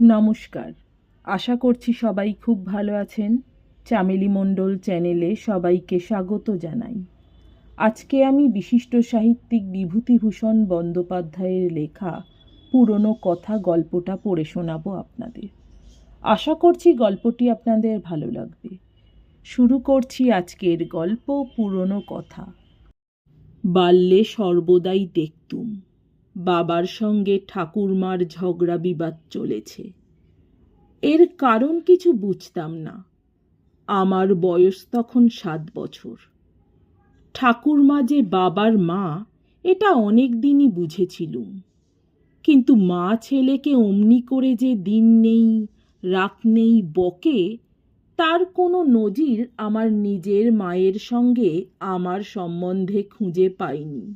নমস্কার। আশা করছি সবাই খুব ভালো আছেন। চামেলি মণ্ডল চ্যানেলে সবাইকে স্বাগত জানাই। আজকে আমি বিশিষ্ট সাহিত্যিক বিভূতিভূষণ বন্দ্যোপাধ্যায়ের লেখা পুরনো কথা গল্পটা পড়ে শোনাবো আপনাদের। আশা করছি গল্পটি আপনাদের ভালো লাগবে। শুরু করছি আজকের গল্প পুরনো কথা। বাল্যে সর্বদাই দেখতুম। বাবার সঙ্গে ঠাকুরমার ঝগড়া বিবাদ চলেছে। এর কারণ কিছু বুঝতাম না। আমার বয়স তখন সাত বছর। ঠাকুরমা যে বাবার মা, এটা অনেক দিনই বুঝেছিলুম। কিন্তু মা ছেলেকে অমনি করে যে দিন নেই, রাত নেই, বকে, তার কোনো নজির আমার নিজের মায়ের সঙ্গে আমার সম্বন্ধে খুঁজে পাইনি।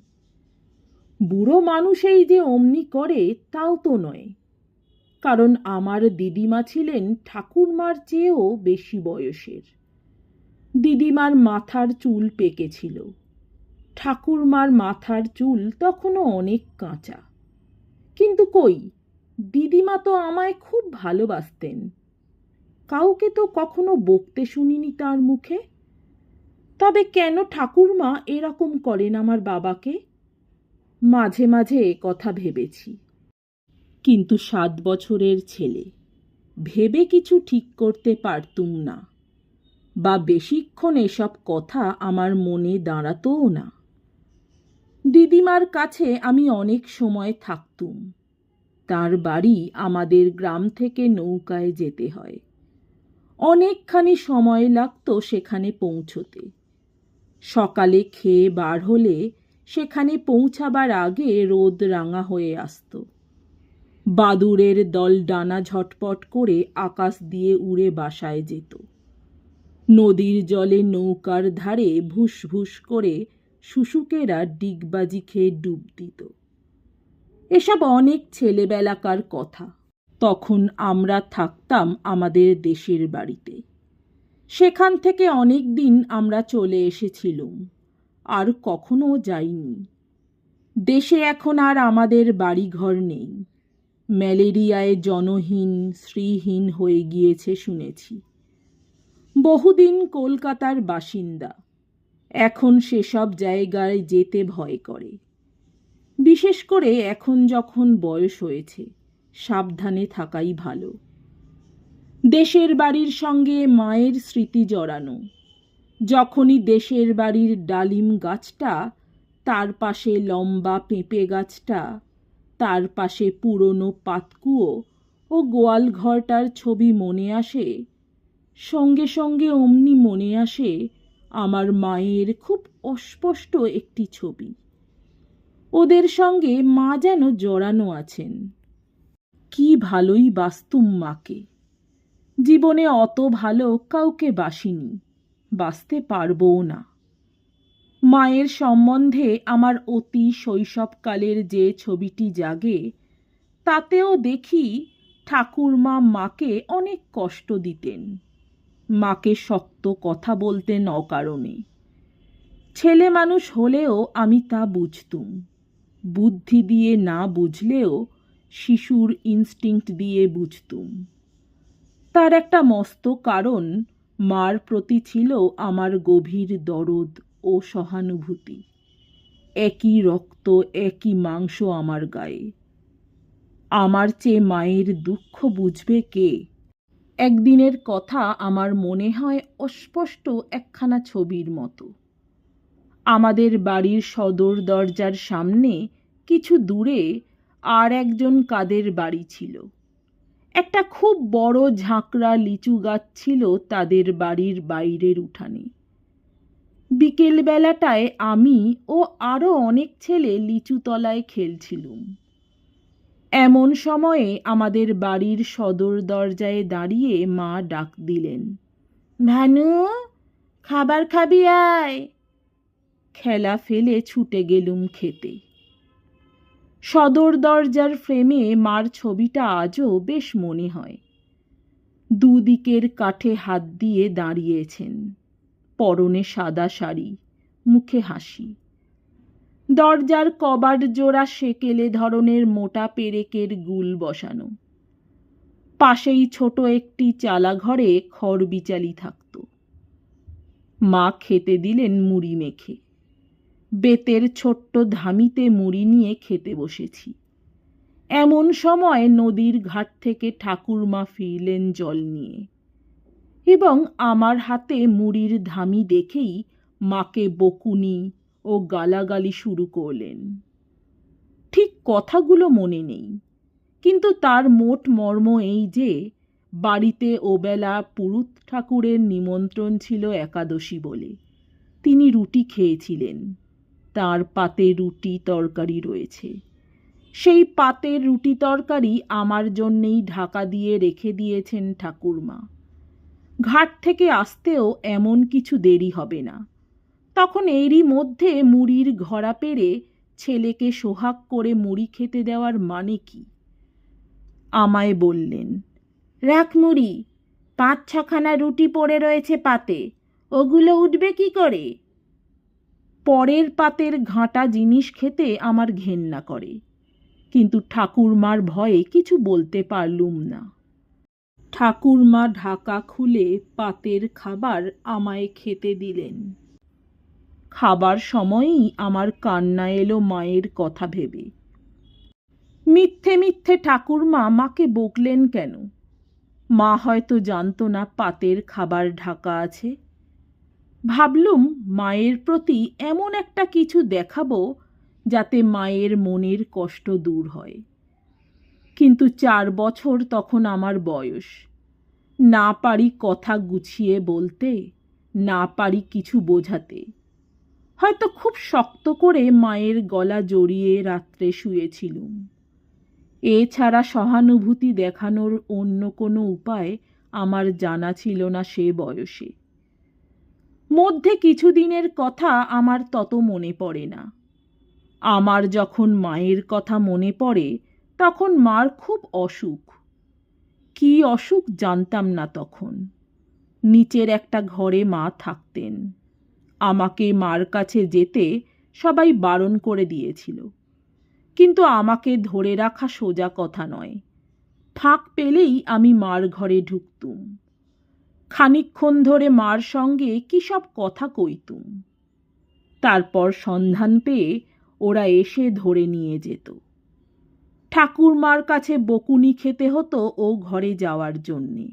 বুড়ো মানুষেই যে অমনি করে, তাও তো নয়। কারণ আমার দিদিমা ছিলেন ঠাকুরমার চেয়েও বেশি বয়সের। দিদিমার মাথার চুল পেকেছিল। ঠাকুরমার মাথার চুল তখনও অনেক কাঁচা। কিন্তু কই, দিদিমা তো আমায় খুব ভালোবাসতেন। কাউকে তো কখনো বকতে শুনিনি তার মুখে। তবে কেন ঠাকুরমা এরকম করেন আমার বাবাকে? মাঝে মাঝে কথা ভেবেছি। কিন্তু সাত বছরের ছেলে, ভেবে কিছু ঠিক করতে পারতুম না। বা বেশিক্ষণ এসব কথা আমার মনে দাঁড়াতও না। দিদিমার কাছে আমি অনেক সময় থাকতুম। তার বাড়ি আমাদের গ্রাম থেকে নৌকায় যেতে হয়। অনেকখানি সময় লাগতো সেখানে পৌঁছতে। সকালে খেয়ে বার হলে সেখানে পৌঁছাবার আগে রোদ রাঙা হয়ে আসতো। বাদুড়ের দল ডানা ঝটপট করে আকাশ দিয়ে উড়ে বাসায় যেত। নদীর জলে নৌকার ধারে ভুস ভুস করে শুশুকেরা ডিগবাজি খেয়ে ডুব দিত। এসব অনেক ছেলেবেলাকার কথা। তখন আমরা থাকতাম আমাদের দেশের বাড়িতে। সেখান থেকে অনেক দিন আমরা চলে এসেছিলুম। আর কখনো যাইনি। দেশে এখন আর আমাদের বাড়িঘর নেই। ম্যালেরিয়ায় জনহীন শ্রীহীন হয়ে গিয়েছে শুনেছি। বহুদিন কলকাতার বাসিন্দা। এখন সেসব জায়গায় যেতে ভয় করে। বিশেষ করে এখন যখন বয়স হয়েছে, সাবধানে থাকাই ভালো। দেশের বাড়ির সঙ্গে মায়ের স্মৃতি জড়ানো। যখনই দেশের বাড়ির ডালিম গাছটা, তার পাশে লম্বা পেঁপে গাছটা, তার পাশে পুরনো পাতকুয়ো ও গোয়াল ঘরটার ছবি মনে আসে, সঙ্গে সঙ্গে অমনি মনে আসে আমার মায়ের খুব অস্পষ্ট একটি ছবি। ওদের সঙ্গে মা যেন জড়ানো আছেন। কি ভালোই বাস্তুম মাকে। জীবনে অত ভালো কাউকে বাসিনি। বাঁচতে পারবও না। মায়ের সম্বন্ধে আমার অতি শৈশবকালের যে ছবিটি জাগে, তাতেও দেখি ঠাকুরমা মাকে অনেক কষ্ট দিতেন। মাকে শক্ত কথা বলতেন অকারণে ছেলে মানুষ হলেও আমি তা বুঝতুম। বুদ্ধি দিয়ে না বুঝলেও শিশুর ইনস্টিংক্ট দিয়ে বুঝতুম। তার একটা মস্ত কারণ মার প্রতি ছিল আমার গভীর দরদ ও সহানুভূতি। একই রক্ত, একই মাংস আমার গায়ে। আমার চেয়ে মায়ের দুঃখ বুঝবে কে? একদিনের কথা আমার মনে হয় অস্পষ্ট একখানা ছবির মতো। আমাদের বাড়ির সদর দরজার সামনে, কিছু দূরে, আর একজন কাদের বাড়ি ছিল। একটা খুব বড় ঝাঁকড়া লিচু গাছ ছিল তাদের বাড়ির বাইরের উঠানে। বিকেলবেলাটায় আমি ও আরও অনেক ছেলে লিচু তলায় খেলছিলুম। এমন সময়ে আমাদের বাড়ির সদর দরজায় দাঁড়িয়ে মা ডাক দিলেন, ভানু, খাবার খাবি আয়। খেলা ফেলে ছুটে গেলুম খেতে। সদর দরজার ফ্রেমে মার ছবিটা আজও বেশ মনে হয়। দুদিকের কাঠে হাত দিয়ে দাঁড়িয়েছেন। পরনে সাদা শাড়ি, মুখে হাসি। দরজার কবাট জোড়া সেকেলে ধরনের মোটা পেরেকের গুল বসানো। পাশেই ছোট একটি চালা ঘরে খড় বিচালি থাকত। মা খেতে দিলেন মুড়ি মেখে। বেতের ছোট্ট ধামিতে মুড়ি নিয়ে খেতে বসেছি। এমন সময় নদীর ঘাট থেকে ঠাকুরমা ফিরলেন জল নিয়ে। এবং আমার হাতে মুড়ির ধামি দেখেই মাকে বকুনি ও গালাগালি শুরু করলেন। ঠিক কথাগুলো মনে নেই, কিন্তু তার মোট মর্ম এই যে, বাড়িতে ওবেলা পুরুত ঠাকুরের নিমন্ত্রণ ছিল একাদশী বলে। তিনি রুটি খেয়েছিলেন। তার পাতে রুটি তরকারি রয়েছে। সেই পাতের রুটি তরকারি আমার জন্যেই ঢাকা দিয়ে রেখে দিয়েছেন ঠাকুরমা। ঘাট থেকে আসতেও এমন কিছু দেরি হবে না। তখন এরই মধ্যে মুড়ির ঘরা পেরে ছেলেকে সোহাগ করে মুড়ি খেতে দেওয়ার মানে কি? আমায় বললেন, রাখ মুড়ি, পাঁচ ছখানা রুটি পড়ে রয়েছে পাতে, ওগুলো উঠবে কি করে? পরের পাতের ঘাঁটা জিনিস খেতে আমার ঘেন্না করে। কিন্তু ঠাকুরমার ভয়ে কিছু বলতে পারলুম না। ঠাকুরমা ঢাকা খুলে পাতের খাবার আমায় খেতে দিলেন। খাবার সময়ই আমার কান্না এলো মায়ের কথা ভেবে। মিথ্যে মিথ্যে ঠাকুরমা মাকে বকলেন কেন? মা হয়তো জানতো না পাতের খাবার ঢাকা আছে। ভাবলুম মায়ের প্রতি এমন একটা কিছু দেখাবো যাতে মায়ের মনের কষ্ট দূর হয়। কিন্তু চার বছর তখন আমার বয়স। না পারি কথা গুছিয়ে বলতে, না পারি কিছু বোঝাতে। হয়তো খুব শক্ত করে মায়ের গলা জড়িয়ে রাত্রে শুয়েছিলুম। এছাড়া সহানুভূতি দেখানোর অন্য কোনো উপায় আমার জানা ছিল না সে বয়সে। মধ্যে কিছুদিনের কথা আমার তত মনে পড়ে না। আমার যখন মায়ের কথা মনে পড়ে, তখন মার খুব অসুখ। কি অসুখ জানতাম না তখন। নিচের একটা ঘরে মা থাকতেন। আমাকে মার কাছে যেতে সবাই বারণ করে দিয়েছিল। কিন্তু আমাকে ধরে রাখা সোজা কথা নয়। ফাঁক পেলেই আমি মার ঘরে ঢুকতুম। খানিকক্ষণ ধরে মার সঙ্গে কী সব কথা কইতুম তারপর সন্ধান পেয়ে ওরা এসে ধরে নিয়ে যেত। ঠাকুরমার কাছে বকুনি খেতে হতো ও ঘরে যাওয়ার জন্যে।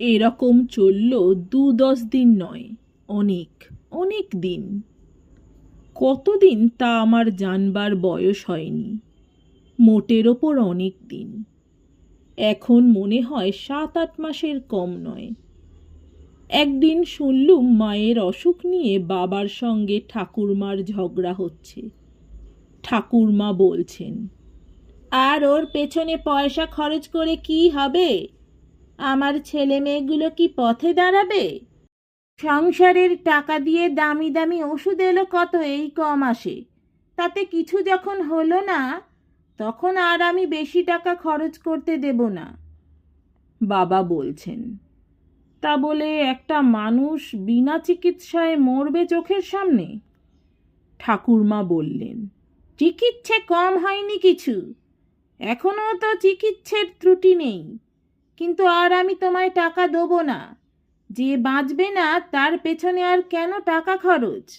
এরকম চলল দু দশ দিন নয়, অনেক অনেক দিন। কতদিন তা আমার জানবার বয়স হয়নি, মোটের ওপর অনেক দিন। এখন মনে হয় সাত আট মাসের কম নয়। একদিন শুনলুম মায়ের অসুখ নিয়ে বাবার সঙ্গে ঠাকুরমার ঝগড়া হচ্ছে। ঠাকুরমা বলছেন, আর ওর পেছনে পয়সা খরচ করে কি হবে? আমার ছেলে মেয়েগুলো কি পথে দাঁড়াবে? সংসারের টাকা দিয়ে দামি দামি ওষুধ এলো কত এই কম আসে? তাতে কিছু যখন হলো না তখন আর আমি বেশি টাকা খরচ করতে দেব না। বাবা বলছেন, তা বলে একটা মানুষ বিনা চিকিৎসায় মরবে চোখের সামনে? ঠাকুরমা বললেন, চিকিৎসা কম হয়নি কিছু। এখনও তো চিকিৎসের ত্রুটি নেই। কিন্তু আর আমি তোমায় টাকা দেবো না। যে বাঁচবে না, তার পেছনে আর কেন টাকা খরচ?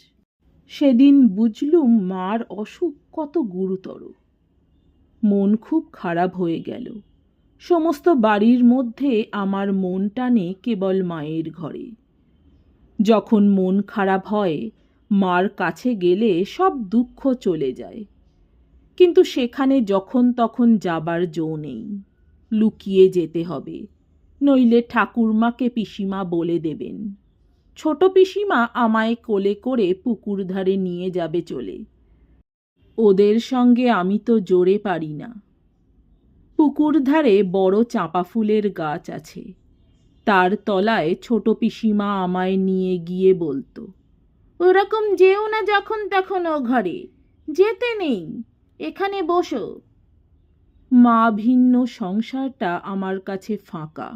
সেদিন বুঝলুম মার অসুখ কত গুরুতর। মন খুব খারাপ হয়ে গেল। সমস্ত বাড়ির মধ্যে আমার মন টানে কেবল মায়ের ঘরে। যখন মন খারাপ হয়, মার কাছে গেলে সব দুঃখ চলে যায়। কিন্তু সেখানে যখন তখন যাবার জো নেই। লুকিয়ে যেতে হবে, নইলে ঠাকুরমাকে পিসিমা বলে দেবেন। ছোট পিসিমা আমায় কোলে করে পুকুর ধারে নিয়ে যাবে চলে। ওদের সঙ্গে আমি তো জোরে পারি না। পুকুর ধারে বড় চাঁপা ফুলের গাছ আছে। তার তলায় ছোট পিসিমা আমায় নিয়ে গিয়ে বলতো, ওরকম যেও না যখন তখন ও ঘরে, যেতে নেই, এখানে বসো। মা ভিন্ন সংসারটা আমার কাছে ফাঁকা।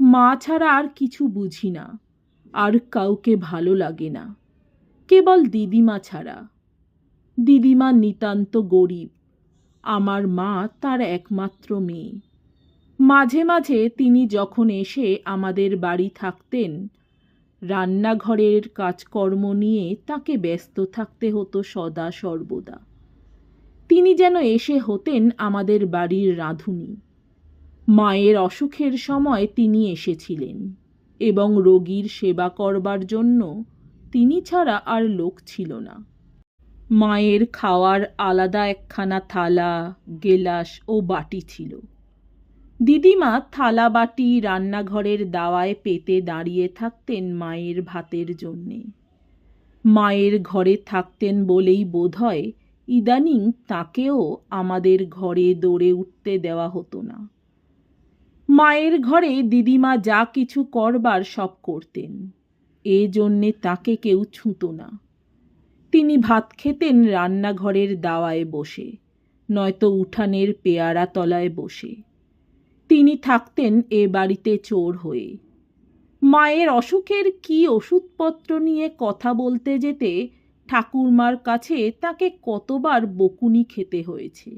মা ছাড়া আর কিছু বুঝি না, আর কাউকে ভালো লাগে না, কেবল দিদিমা ছাড়া। দিদিমা নিতান্ত গরিব। আমার মা তার একমাত্র মেয়ে। মাঝে মাঝে তিনি যখন এসে আমাদের বাড়ি থাকতেন, রান্নাঘরের কাজকর্ম নিয়ে তাকে ব্যস্ত থাকতে হতো সদা সর্বদা। তিনি যেন এসে হতেন আমাদের বাড়ির রাঁধুনি। মায়ের অসুখের সময় তিনি এসেছিলেন এবং রোগীর সেবা করবার জন্য তিনি ছাড়া আর লোক ছিল না। মায়ের খাওয়ার আলাদা একখানা থালা, গেলাস ও বাটি ছিল। দিদিমা থালা, বাটি রান্নাঘরের দাওয়ায় পেতে দাঁড়িয়ে থাকতেন মায়ের ভাতের জন্যে। মায়ের ঘরে থাকতেন বলেই বোধ হয় ইদানিং তাকেও আমাদের ঘরে দৌড়ে উঠতে দেওয়া হতো না। মায়ের ঘরে দিদিমা যা কিছু করবার সব করতেন। এ জন্যে তাকে কেউ ছুঁতো না। তিনি ভাত খেতেন রান্নাঘরের দাওয়ায় বসে, নয়তো উঠানের পেয়ারা তলায় বসে। তিনি থাকতেন এ বাড়িতে চোর হয়ে। মায়ের অসুখের কি ওষুধপত্র নিয়ে কথা বলতে যেতে ঠাকুরমার কাছে তাকে কতবার বকুনি খেতে হয়েছে।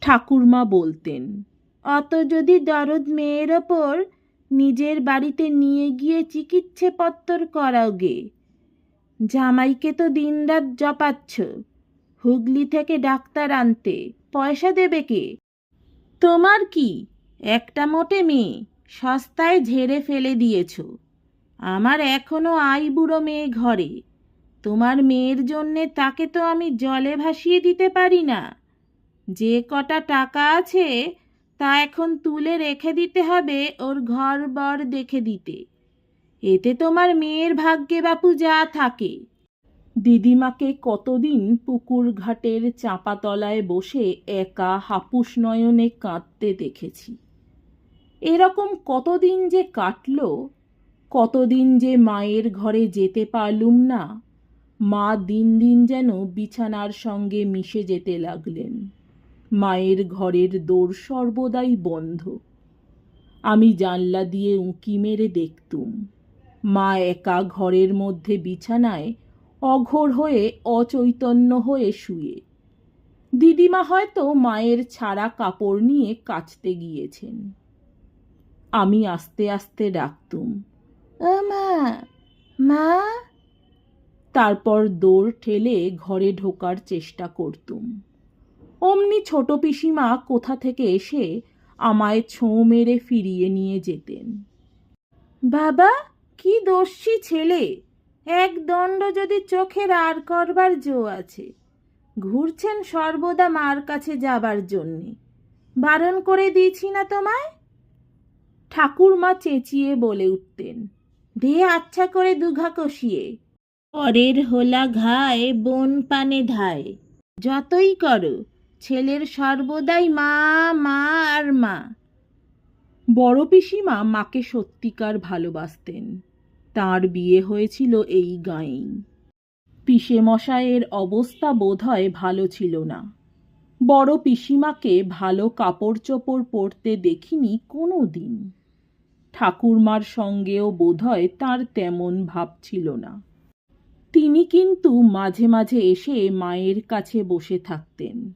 ঠাকুরমা বলতেন, অত যদি দরদ মেয়ের ওপর, নিজের বাড়িতে নিয়ে গিয়ে চিকিৎসে পত্তর করাও গে। জামাইকে তো দিনরাত জপাচ্ছ। হুগলি থেকে ডাক্তার আনতে। পয়সা দেবে কে? তোমার কি? একটা মোটে মেয়ে। সস্তায় ঝেড়ে ফেলে দিয়েছ। আমার এখনও আই বুড়ো মেয়ে ঘরে। তোমার মেয়ের জন্যে তাকে তো আমি জলে ভাসিয়ে দিতে পারি না। যে কটা টাকা আছে, তা এখন তুলে রেখে দিতে হবে ওর ঘর বর দেখে দিতে। এতে তোমার মেয়ের ভাগ্যে বাপু যা থাকে। দিদিমাকে কতদিন পুকুর ঘাটের চাঁপাতলায় বসে একা হাপুস নয়নে কাঁদতে দেখেছি। এরকম কতদিন যে কাটল, কতদিন যে মায়ের ঘরে যেতে পারলুম না, মা দিন দিন যেন বিছানার সঙ্গে মিশে যেতে লাগলেন। মায়ের ঘরের দোর সর্বদাই বন্ধ। আমি জানলা দিয়ে উঁকি মেরে দেখতুম। মা একা ঘরের মধ্যে বিছানায় অঘোর হয়ে অচৈতন্য হয়ে শুয়ে। দিদিমা হয়তো মায়ের ছাড়া কাপড় নিয়ে কাচতে গিয়েছেন। আমি আস্তে আস্তে ডাকতুম মা মা? তারপর দৌড় ঠেলে ঘরে ঢোকার চেষ্টা করতুম। অমনি ছোট পিসিমা কোথা থেকে এসে আমায় ছোঁ মেরে ফিরিয়ে নিয়ে যেতেন। বাবা কি দোষী ছেলে? এক দণ্ড যদি চোখের আর করবার জো আছে। ঘুরছেন সর্বদা মার কাছে যাবার জন্যে। বারণ করে দিয়েছি না তোমায়? ঠাকুরমা চেঁচিয়ে বলে উঠতেন, দে আচ্ছা করে দুঘা কষিয়ে। পরের হোলা ঘায় বন পানে ধায়। যতই করো, ছেলের সর্বদাই মা মা আর মা। বড় পিসিমা মাকে সত্যিকার ভালোবাসতেন। তার বিয়ে হয়েছিল এই গাঁয়েই। পিসে মশায়ের অবস্থা বোধহয় ভালো ছিল না। বড় পিসিমাকে ভালো কাপড় চোপড় পরতে দেখিনি কোনো দিন ঠাকুরমার সঙ্গেও বোধহয় তার তেমন ভাব ছিল না। তিনি কিন্তু মাঝে মাঝে এসে মায়ের কাছে বসে থাকতেন।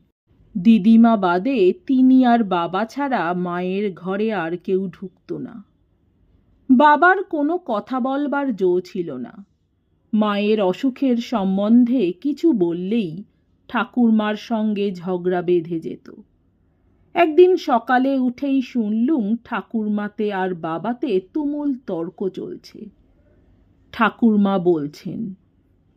দিদিমা বাদে তিনি আর বাবা ছাড়া মায়ের ঘরে আর কেউ ঢুকত না। বাবার কোনো কথা বলবার জো ছিল না। মায়ের অসুখের সম্বন্ধে কিছু বললেই ঠাকুরমার সঙ্গে ঝগড়া বেঁধে যেত। একদিন সকালে উঠেই শুনলুম ঠাকুরমাতে আর বাবাতে তুমুল তর্ক চলছে। ঠাকুরমা বলছেন,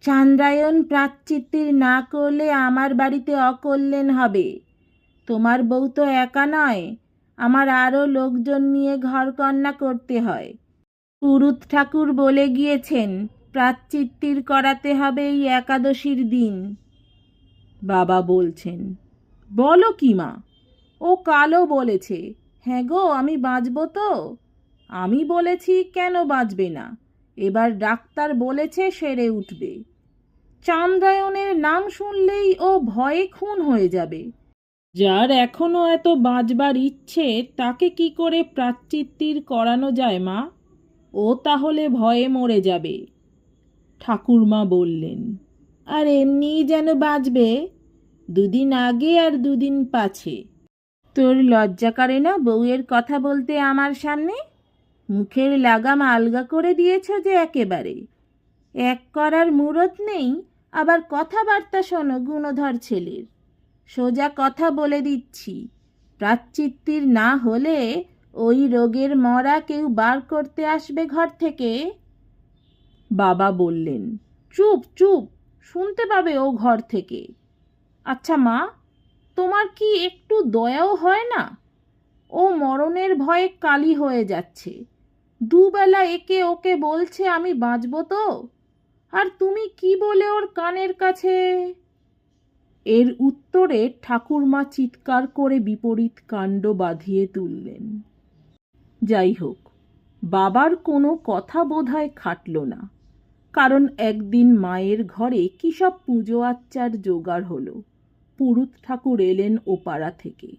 চান্দ্রায়ণ প্রাচ্চিত্তির না করলে আমার বাড়িতে অকল্যাণ হবে। তোমার বউ তো একা নয়, আমার আরও লোকজন নিয়ে ঘরকন্না করতে হয়। পুরুত ঠাকুর বলে গিয়েছেন প্রাচ্চিত্তির করাতে হবে এই একাদশীর দিন। বাবা বলছেন, বলো কি মা? ও কালো বলেছে হ্যাঁ গো, আমি বাঁচব তো। আমি বলেছি, কেন বাঁচবে না? এবার ডাক্তার বলেছে, সেরে উঠবে। চান্দ্রায়ণের নাম শুনলেই ও ভয়ে খুন হয়ে যাবে। যার এখনও এত বাঁচবার ইচ্ছে, তাকে কি করে প্রাচ্চিত্তির করানো যায় মা? ও তাহলে ভয়ে মরে যাবে। ঠাকুরমা বললেন, আর এমনিই যেন বাঁচবে, দুদিন আগে আর দুদিন পাছে। তোর লজ্জা করে না বউয়ের কথা বলতে আমার সামনে? মুখের লাগাম আলগা করে দিয়েছ যে একেবারে। এক করার মুরত নেই, আবার কথাবার্তা শোনো গুণধর ছেলের। সোজা কথা বলে দিচ্ছি। প্রাচ্চিত্তির না হলে ওই রোগের মরা কেউ বার করতে আসবে ঘর থেকে? বাবা বললেন, চুপ চুপ, শুনতে পাবে ও ঘর থেকে। আচ্ছা মা, তোমার কি একটু দয়াও হয় না? ও মরণের ভয়ে কালি হয়ে যাচ্ছে। দুবেলা একে ওকে বলছে, আমি বাঁচব তো? আর তুমি কি বলে ওর কানের কাছে? এর উত্তরে ঠাকুরমা চিৎকার করে বিপরীত কাণ্ড বাঁধিয়ে তুললেন। যাই হোক বাবার কোনো কথা বোধহয় খাটল না, কারণ একদিন মায়ের ঘরে কী সব পুজো আচ্চার জোগাড় হলো, পুরুত ঠাকুর এলেন ওপাড়া থেকে।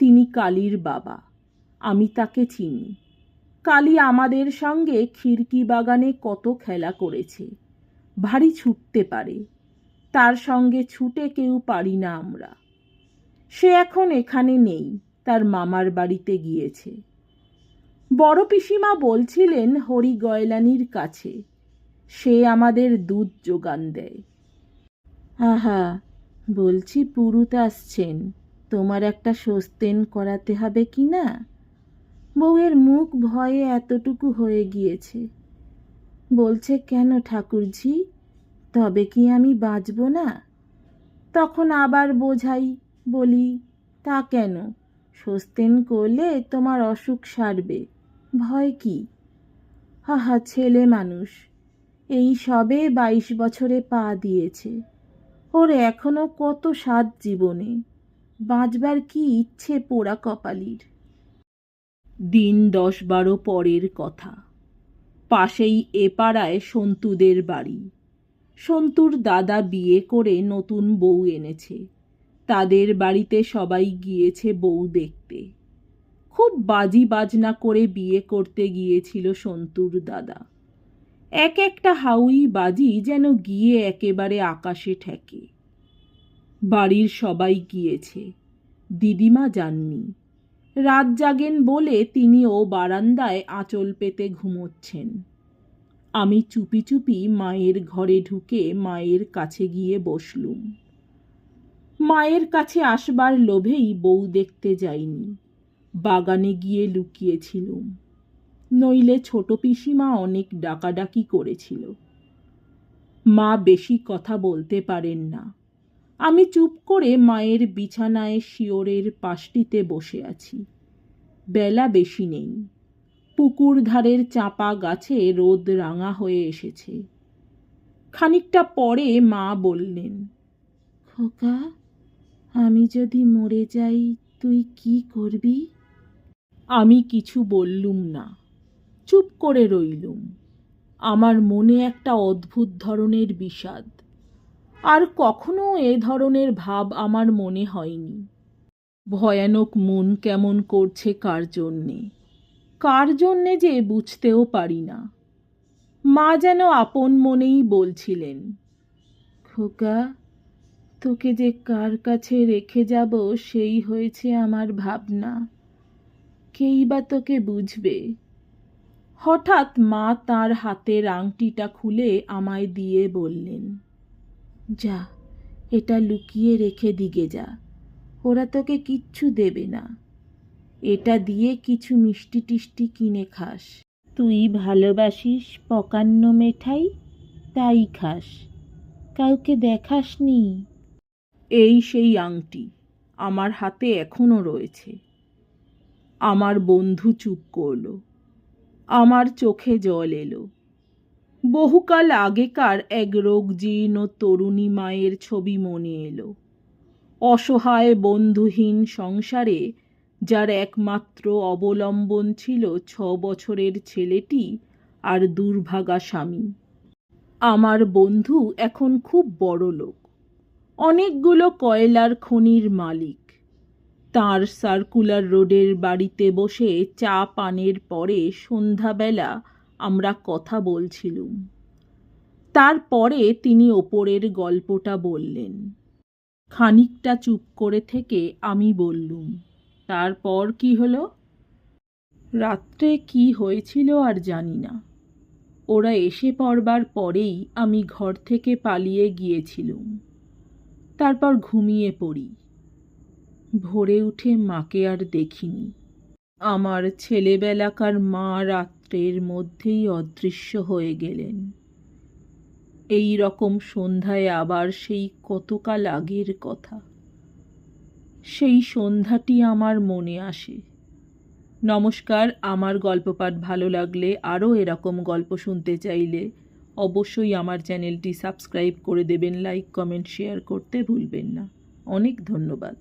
তিনি কালীর বাবা, আমি তাকে চিনি। কালী আমাদের সঙ্গে খিড়কি বাগানে কত খেলা করেছে, ভারী ছুটতে পারে, তার সঙ্গে ছুটে কেউ পারি না আমরা। সে এখন এখানে নেই, তার মামার বাড়িতে গিয়েছে। বড় পিসিমা বলছিলেন হরি গয়লানির কাছে, সে আমাদের দুধ যোগান দেয়। আহা, বলছি, পুরুত আসছেন, তোমার একটা সস্তেন করাতে হবে কি না? বউয়ের মুখ ভয়ে এতটুকু হয়ে গিয়েছে। বলছে, কেন ঠাকুরঝি, তবে কি আমি বাঁচব না? তখন আবার বোঝাই, বলি, তা কেন? সস্তেন করলে তোমার অসুখ সারবে। ভয় কি? হাহা ছেলে মানুষ, এই সবে বাইশ বছরে পা দিয়েছে। ওর এখনও কত স্বাদ জীবনে, বাঁচবার কি ইচ্ছে পোড়া কপালির? দিন দশ বারো পরের কথা, পাশেই এ পাড়ায় সন্তুদের বাড়ি। সন্তুর দাদা বিয়ে করে নতুন বউ এনেছে, তাদের বাড়িতে সবাই গিয়েছে বউ দেখতে। খুব বাজি বাজনা করে বিয়ে করতে গিয়েছিল সন্তুর দাদা। এক একটা হাউই বাজি যেন গিয়ে একেবারে আকাশে ঠেকে। বাড়ির সবাই গিয়েছে। দিদিমা যাননি। রাত জাগেন বলে তিনিও বারান্দায় আঁচল পেতে ঘুমোচ্ছেন। আমি চুপি চুপি মায়ের ঘরে ঢুকে মায়ের কাছে গিয়ে বসলুম। মায়ের কাছে আসবার লোভেই বউ দেখতে যাইনি। বাগানে গিয়ে লুকিয়েছিলুম। নইলে ছোট পিসিমা অনেক ডাকাডাকি করেছিল। মা বেশি কথা বলতে পারেন না। আমি চুপ করে মায়ের বিছানায় শিওরের পাশটিতে বসে আছি। বেলা বেশি নেই। পুকুর ধারের চাপা গাছে রোদ রাঙা হয়ে এসেছে। খানিকটা পরে মা বললেন, খোকা, আমি যদি মরে যাই, তুই কি করবি? আমি কিছু বললুম না। চুপ করে রইলুম। আমার মনে একটা অদ্ভুত ধরনের বিষাদ। আর কখনো এ ধরনের ভাব আমার মনে হয়নি। ভয়ানক মন কেমন করছে কার জন্যে? কার জন্যে যে বুঝতেও পারি না। মা যেন আপন মনেই বলছিলেন, খোকা, তোকে যে কার কাছে রেখে যাব সেই হয়েছে আমার ভাবনা। কেই বা তোকে বুঝবে? হঠাৎ মা তার হাতের আংটিটা খুলে আমায় দিয়ে বললেন, যা, এটা লুকিয়ে রেখে দিগে যা, ওরা তোকে কিচ্ছু দেবে না। এটা দিয়ে কিছু মিষ্টি টিষ্টি কিনে খাস। তুই ভালোবাসিস পকান্ন মেঠাই, তাই খাস। কাউকে দেখাসনি? এই সেই আংটি আমার হাতে এখনও রয়েছে। আমার বন্ধু চুপ করল। আমার চোখে জল এলো। বহুকাল আগেকার এক রোগজীর্ণ তরুণী মায়ের ছবি মনে এলো। অসহায় বন্ধুহীন সংসারে, যার একমাত্র অবলম্বন ছিল ছ বছরের ছেলেটি আর দুর্ভাগা স্বামী। আমার বন্ধু এখন খুব বড় লোক অনেকগুলো কয়লার খনির মালিক। তার সার্কুলার রোডের বাড়িতে বসে চা পানের পরে সন্ধ্যাবেলা আমরা কথা বলছিলুম। তারপরে তিনি ওপরের গল্পটা বললেন। খানিকটা চুপ করে থেকে আমি বললুম, তারপর কি হলো? রাত্রে কি হয়েছিল আর জানি না। ওরা এসে পড়বার পরেই আমি ঘর থেকে পালিয়ে গিয়েছিলুম। তারপর ঘুমিয়ে পড়ি। ভোরে উঠে মাকে আর দেখিনি। আমার ছেলেবেলাকার মা রাত্রের মধ্যেই অদৃশ্য হয়ে গেলেন। এই রকম সন্ধ্যায় আবার সেই কতকাল আগের কথা। সেই সন্ধ্যাটি আমার মনে আসে। নমস্কার, আমার গল্প পাঠ ভালো লাগলে আরও এরকম গল্প শুনতে চাইলে অবশ্যই আমার চ্যানেলটি সাবস্ক্রাইব করে দেবেন, লাইক, কমেন্ট, শেয়ার করতে ভুলবেন না। অনেক ধন্যবাদ।